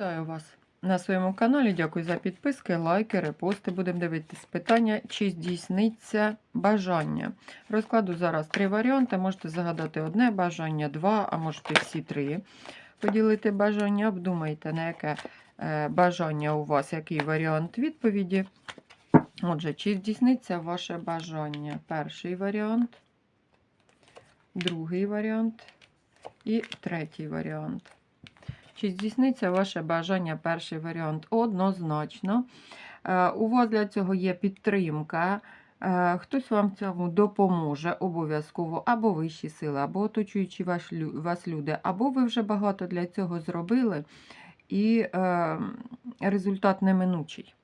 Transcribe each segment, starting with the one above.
Вітаю вас на своєму каналі. Дякую за підписки, лайки, репости. Будемо дивитись питання, чи здійсниться бажання. Розкладу зараз три варіанти. Можете загадати одне бажання, два, а можете всі три. Поділити бажання, обдумайте, на яке е, бажання у вас, який варіант відповіді. Отже, чи здійсниться ваше бажання? Перший варіант, другий варіант і третій варіант. Чи здійсниться ваше бажання перший варіант? Однозначно. Е, У вас для цього є підтримка. Е, Хтось вам цьому допоможе обов'язково, або вищі сили, або оточуючі вас люди, або ви вже багато для цього зробили, і е, результат неминучий.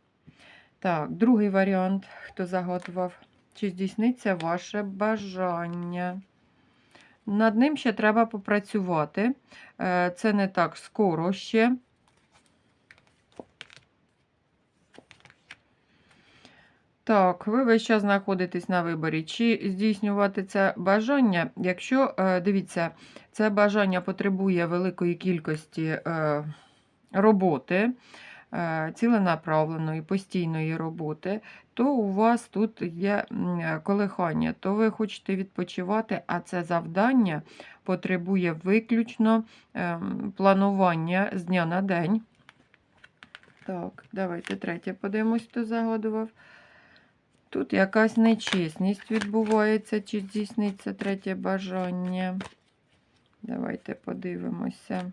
Так, другий варіант, хто заготував, чи здійсниться ваше бажання? Над ним ще треба попрацювати. Е, Це не так скоро ще. Так, ви весь час знаходитесь на виборі, чи здійснювати це бажання. Якщо, е, дивіться, це бажання потребує великої кількості е, роботи, ціленаправленої, постійної роботи, то у вас тут є колихання, то ви хочете відпочивати, а це завдання потребує виключно ем, планування з дня на день. Так, давайте третє подивимось, хто загадував. Тут якась нечесність відбувається, чи здійсниться третє бажання. Давайте подивимося.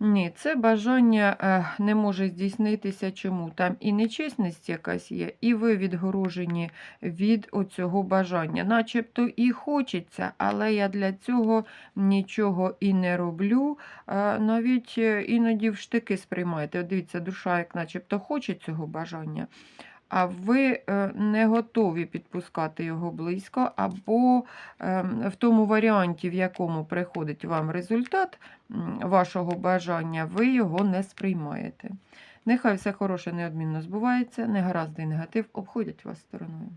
Ні, це бажання е, не може здійснитися. Чому? Там і нечесність якась є, і ви відгорожені від оцього бажання. Начебто і хочеться, але я для цього нічого і не роблю. Навіть е, іноді в штики сприймаєте. Дивіться, душа, як начебто хоче цього бажання, а ви е, не готові підпускати його близько, або ем, в тому варіанті, в якому приходить вам результат вашого бажання, ви його не сприймаєте. Нехай все хороше неодмінно збувається, негаразди і негатив обходять вас стороною.